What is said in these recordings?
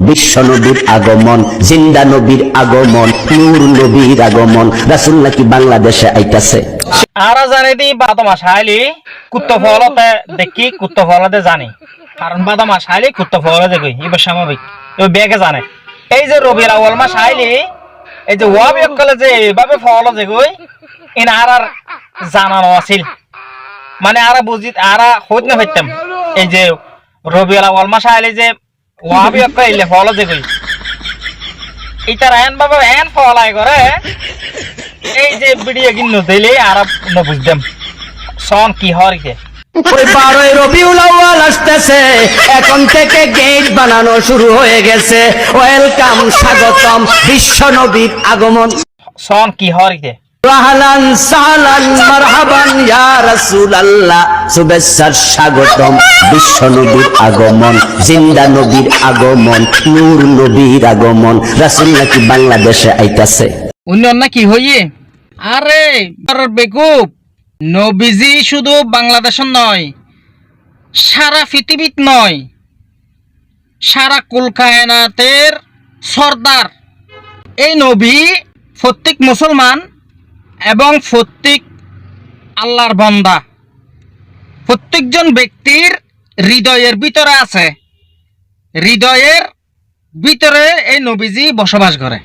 বিশ্ব নবীর আগমন, জিন্দা নবীর আগমন, নূর নবীর আগমন রাসুল নাকি বাংলাদেশে আইতাছে? জানে দি, বাদামা শাইলি, কুত্ত দেখি, কুত্ত জানি। কারণ বাদামা শাইলি, কুত্ত দেখি স্বাভাবিক। বেগে জানে। এই যে রবির আউয়াল মাস আইলি এই যে ওয়াবি অকলে যে এইভাবে ফল দেখই ইন আর আর জানানো আছিল মানে আরা বুঝি, আরা হইত না হইতাম। এই যে রবিউল আউয়াল মাস আইলি যে ওয়াবি অকলে ইলে ফল দেখই। ইতার এন বাবা এন ফল আই করে। এই যে ভিডিও কিনো দিলে আর ন সন কি হরিতে ওই বারোই রবিউল আউয়াল আসতেছে। এখন থেকে গেট বানানো শুরু হয়ে গেছে। ওয়েলকাম স্বাগতম বিশ্ব নবীর আগমন। সন কি হরিতে আহলান সাহলান মারহাবান, ইয়া রাসূলুল্লাহ। স্বাগতম বিশ্ব নবীর আগমন, জিন্দা নবীর আগমন, নূর নবীর আগমন। রাসূল নাকি বাংলাদেশে আইতাছে? অন্য কি হইয়ে? আরে বেকুব। নবীজি শুধু বাংলাদেশের নয়, সারা পৃথিবীত নয়, সারা কুলকায়নাতের সর্দার। এই নবী প্রত্যেক মুসলমান এবং প্রত্যেক আল্লাহর বন্দা, প্রত্যেকজন ব্যক্তির হৃদয়ের ভিতরে আছে। হৃদয়ের ভিতরে এই নবীজি বসবাস করে।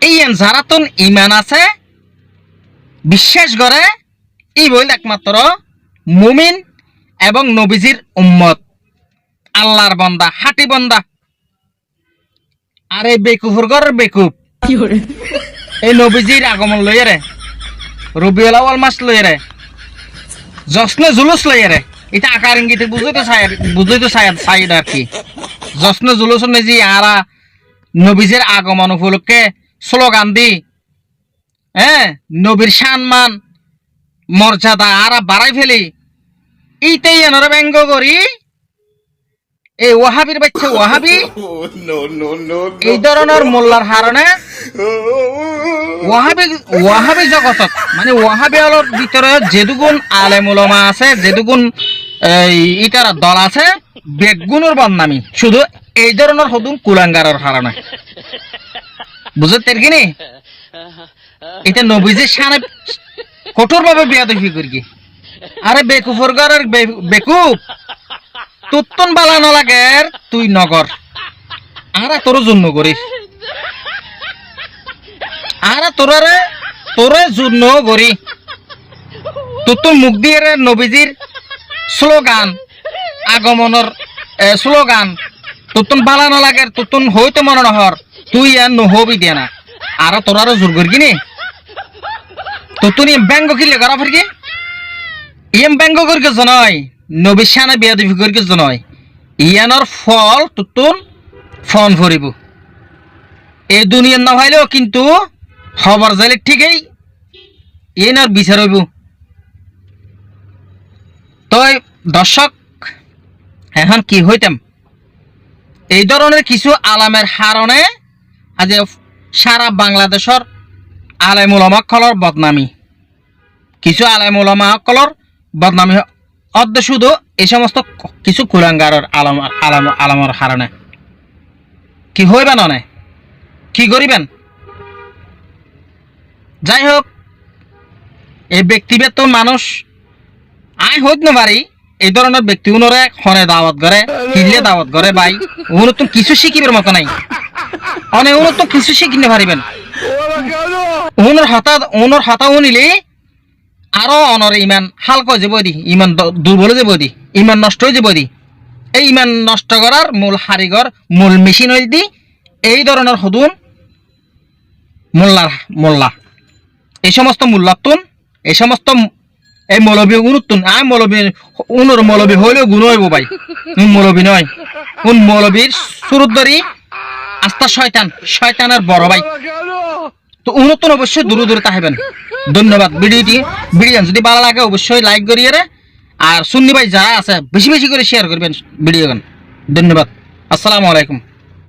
এই যারা তোন ইমান আছে, বিশ্বাস করে, এই বইল একমাত্র মুমিন এবং নবীজির উম্মত। আল্লাহর বন্দা, হাটি বন্দা। আর বেকুফর ঘরের বেকুব এই নবীজির আগমন লইয়ে রে। রবিউল আওয়াল মাস লইয়ে রে। জশ্ন জুলুস লইয়ে রে। এটা আকার ইঙ্গিতে বুঝই তো চাই বুঝই তো চাই চাইদ আর কি। জশ্ন জুলুস নেজি আরা নবীজির আগমন উপলক্ষে স্লোগান দি হ্যাঁ নবীর সম্মান মর্যাদা আরা বাড়াই ফেলি। এইটাই এনারা ব্যঙ্গ করি। এই ওয়াহাবির বাচ্চা ওয়াহাবি। এই ধরনের মোল্লার হারণে ওয়াহাবি ওয়াহাবি মানে ওয়াহাবি আলোর ভিতরে যেদুগুণ আলেমুলমা আছে, যেদুগুণ দল আছে বদনামি। শুধু এই এটা কঠোর ভাবে বিয়াদফি করি আরে বেকুফর ঘরের বে- বেকুফ, তুত্তন বালা লাগে তুই নগর। আরে তোর জন্য করিস। আরে তোরারে তোরে জন্য করি। তুতুন মুখ দিয়ে নবীজির স্লোগান আগমনের এ, স্লোগান। তুতুন বালা নালাগে তুতুন হইতে মনে নহর তুই আর নহবি দিয়ে না। আর তোরারও জোর করি নি? তুতুন ইম ব্যঙ্গ কিলে করা ফিরকি ইম ব্যঙ্গ করি জনয় নবীর সানে বিয়াদবি করি জনয় ইয়ানোর ফল তুতুন ফোন ফুরিব এই দুনিয়ার না ভাইলেও কিন্তু খবর যাইলে ঠিকই এনার বিচার হইব। তই দর্শক, এখন কি হইতাম? এই ধরনের কিছু আলামের হারণে আজ সারা বাংলাদেশর আলেমুলমাকলর বদনামি। কিছু আলেমুলমাকলর বদনামি অর্ধ শুধু এই সমস্ত কিছু কুলাঙ্গারের আলম আলাম আলামর হারণে কি হইবেন অনে কি করিবেন যাই হোক, এই ব্যক্তিবেত মানুষ আই হইত না পারি, এই ধরনের ব্যক্তি উনরে খনে দাওয়াত করে কিনলে দাওয়াত করে ভাই। উনো তো কিছু শিখিবার মতো নাই। অনে উনো তো কিছু শিখিনে পারিবেন। উনোর হাতা উনোর হাতা উনিলে আরও অনরে ইমান হালকা যাব দি ইমান দুর্বল যাব দি ইমান নষ্ট হয়ে যাব দি এই ইমান নষ্ট করার মূল হারিগর, মূল মেশিন হইল দি, এই ধরনের হদুন মোল্লার মোল্লা। এই সমস্ত মোল্লাতুন এই সমস্ত এই মৌলবী উনুতুন আয় মৌলবী, উনুর মৌলবী হইলেও গুণ হইব ভাই। উন মৌলবী নয়। উন মৌলবীর সুরুদ্দরি আস্থা শয়তান শয়তানের বড় ভাই। তো উন্নতন অবশ্যই দূরে দূরে তাহেবেন। ধন্যবাদ ভিডিওটি, ভিডিও যদি ভালো লাগে অবশ্যই লাইক করিয়ে রে। আর সুন্নি ভাই যারা আছে, বেশি বেশি করে শেয়ার করবেন ভিডিও ধন্যবাদ। আসসালামু আলাইকুম।